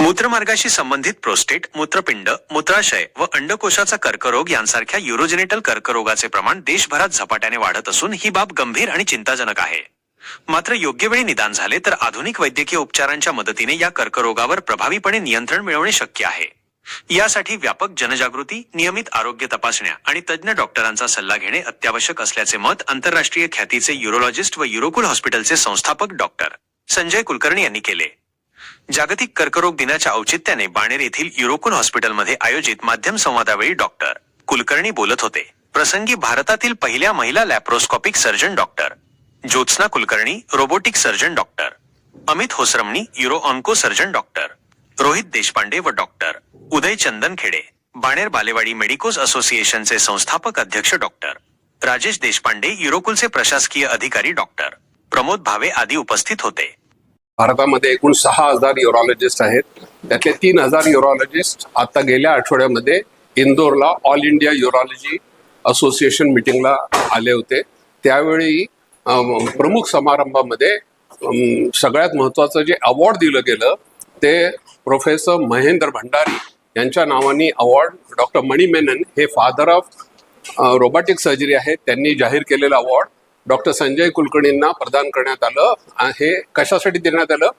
मूत्रमार्गाशी संबंधित प्रोस्टेट मूत्रपिंड मूत्राशय व अंडकोशाचा कर्करोग यांसारख्या युरोजेनेटल कर्करोगाचे प्रमाण देशभरात झपाट्याने वाढत असून ही बाब गंभीर आणि चिंताजनक आहे. मात्र योग्य वेळी निदान झाले तर आधुनिक वैद्यकीय उपचारांच्या मदतीने या कर्करोगावर प्रभावीपणे नियंत्रण मिळवणे शक्य आहे. यासाठी व्यापक जनजागृती नियमित आरोग्य तपासण्या आणि तज्ज्ञ डॉक्टरांचा सल्ला घेणे अत्यावश्यक असल्याचे मत आंतरराष्ट्रीय ख्यातीचे युरोलॉजिस्ट व युरोकुल हॉस्पिटलचे संस्थापक डॉक्टर संजय कुलकर्णी यांनी केले. जागतिक कर्करोग दिनाच्या औचित्याने बाणेर येथील युरोकुल हॉस्पिटलमध्ये आयोजित माध्यम संवादावेळी डॉक्टर कुलकर्णी बोलत होते. प्रसंगी भारतातील पहिल्या महिला laparoscopic surgeon doctor. Jyotsna Kulkarni robotic surgeon doctor. Amit Hosarmani uro onco surgeon doctor. Rohit Deshpande व डॉक्टर. उदय चंदनखेडे. बाणेर बालेवाडी मेडिकोज असोसिएशनचे संस्थापक अध्यक्ष डॉक्टर. राजेश देशपांडे युरोकुलचे प्रशासकीय अधिकारी डॉक्टर. प्रमोद भावे आदी उपस्थित होते. भारतामध्ये एकूण सहा हजार युरॉलॉजिस्ट आहेत. त्यातले तीन हजार युरॉलॉजिस्ट आता गेल्या आठवड्यामध्ये इंदोरला ऑल इंडिया युरॉलॉजी असोसिएशन मिटिंगला आले होते. त्यावेळी प्रमुख समारंभामध्ये सगळ्यात महत्त्वाचं जे अवॉर्ड दिलं गेलं ते प्रोफेसर महेंद्र भंडारी यांच्या नावाने अवॉर्ड डॉक्टर मणी मेनन हे फादर ऑफ रोबॉटिक सर्जरी आहे. त्यांनी जाहीर केलेलं अवॉर्ड डॉक्टर संजय कुलकर्णींना प्रदान करण्यात आलं हे कशासाठी देण्यात आलं?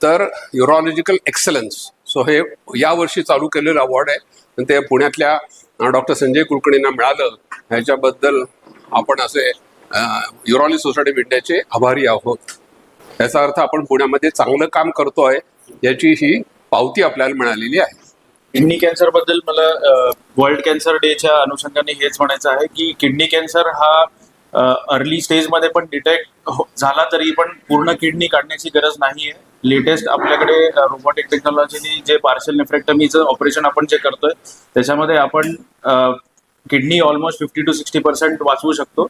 तर युरॉलॉजिकल एक्सलन्स सो हे यावर्षी चालू केलेलं अवॉर्ड आहे. आणि ते पुण्यातल्या डॉक्टर संजय कुलकर्णींना मिळालं. ह्याच्याबद्दल आपण असे युरॉलॉजी सोसायटी ऑफ इंडियाचे आभारी आहोत. याचा अर्थ आपण पुण्यामध्ये चांगलं काम करतोय याची ही पावती आपल्याला मिळालेली आहे. किडनी कॅन्सरबद्दल मला वर्ल्ड कॅन्सर डेच्या अनुषंगाने हेच म्हणायचं आहे की किडनी कॅन्सर हा अर्ली स्टेजमध्ये पण डिटेक्ट हो- झाला तरी पण पूर्ण किडनी काढण्याची गरज नाही आहे लेटेस्ट आपल्याकडे रोबोटिक टेक्नॉलॉजीनी जे पार्शल नेफ्रेक्टमीचं ऑपरेशन आपण जे करतोय त्याच्यामध्ये आपण kidney almost fifty to sixty percent वाचवू शकतो.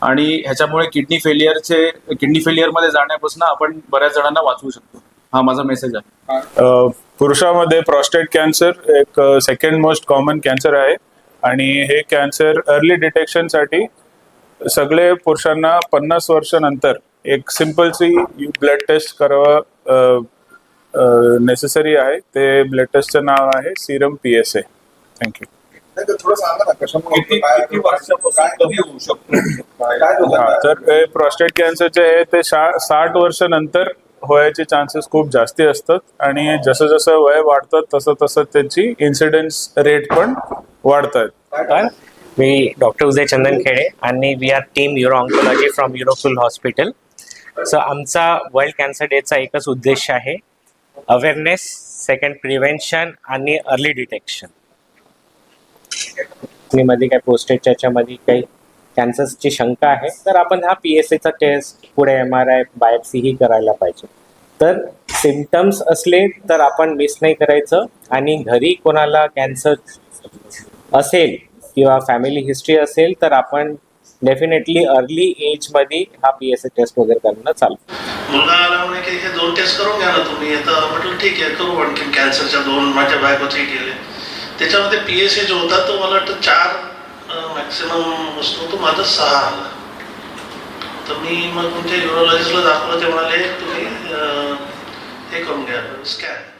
आणि ह्याच्यामुळे किडनी फेलियरचे किडनी फेलियरमध्ये जाण्यापासून आपण बऱ्याच जणांना वाचवू शकतो. हा माझा मेसेज आहे. पुरुषामध्ये प्रॉस्टेट कॅन्सर एक सेकंड मोस्ट कॉमन कॅन्सर आहे. आणि हे कॅन्सर अर्ली डिटेक्शनसाठी सगळे पुरुषांना पन्नास वर्षानंतर एक सिम्पलची ब्लड टेस्ट करावं नेसेसरी आहे. ते ब्लड टेस्टचं नाव आहे serum P S A thank you तर थोडं सांगा ना कशामुळे होतं, काय किती वर्षापासून काय कधी होऊ शकतो? काय होतं? हा तर प्रॉस्टेट कॅन्सरचे आहे ते साठ वर्षानंतर होयाचे चान्सेस खूप जास्ती असतात. आणि जसं जसं वय वाढतं तसं तसं त्याची इन्सिडेन्स रेट पण वाढतात नमस्कार मी डॉक्टर उदय चंदन खेडे आणि we are team uro oncology from Urofull hospital so आमचा वर्ल्ड कॅन्सर डेचा एकच उद्देश आहे अवेअरनेस सेकंड प्रिव्हेन्शन आणि अर्ली डिटेक्शनमध्ये काही पोस्टेजच्या याच्यामध्ये काही कॅन्सरची शंका आहे तर आपण हा पी एस एचा टेस्ट पुढे एम आर आय बायोप्सी ही करायला पाहिजे. तर सिमटम्स असले तर आपण मिस नाही करायचं आणि घरी कोणाला कॅन्सर असेल किंवा फॅमिली हिस्ट्री असेल तर आपण डेफिनेटली अर्ली एजमध्ये हा पी एस टेस्ट वगैरे करणं चालू मुलगा आला म्हणे की हे दोन टेस्ट करून घ्या ना तुम्ही. तर म्हटलं ठीक आहे करू आणखी कॅन्सरच्या दोन माझ्या बायकोचे केले त्याच्यामध्ये पी एस जो होता तो मला वाटतं चार मॅक्सिमम वस्तू तो माझा सहा आला. तर मी मग तुमच्या युरोलॉजिस्टला दाखवलं ते म्हणाले तुम्ही हे करून घ्या स्कॅन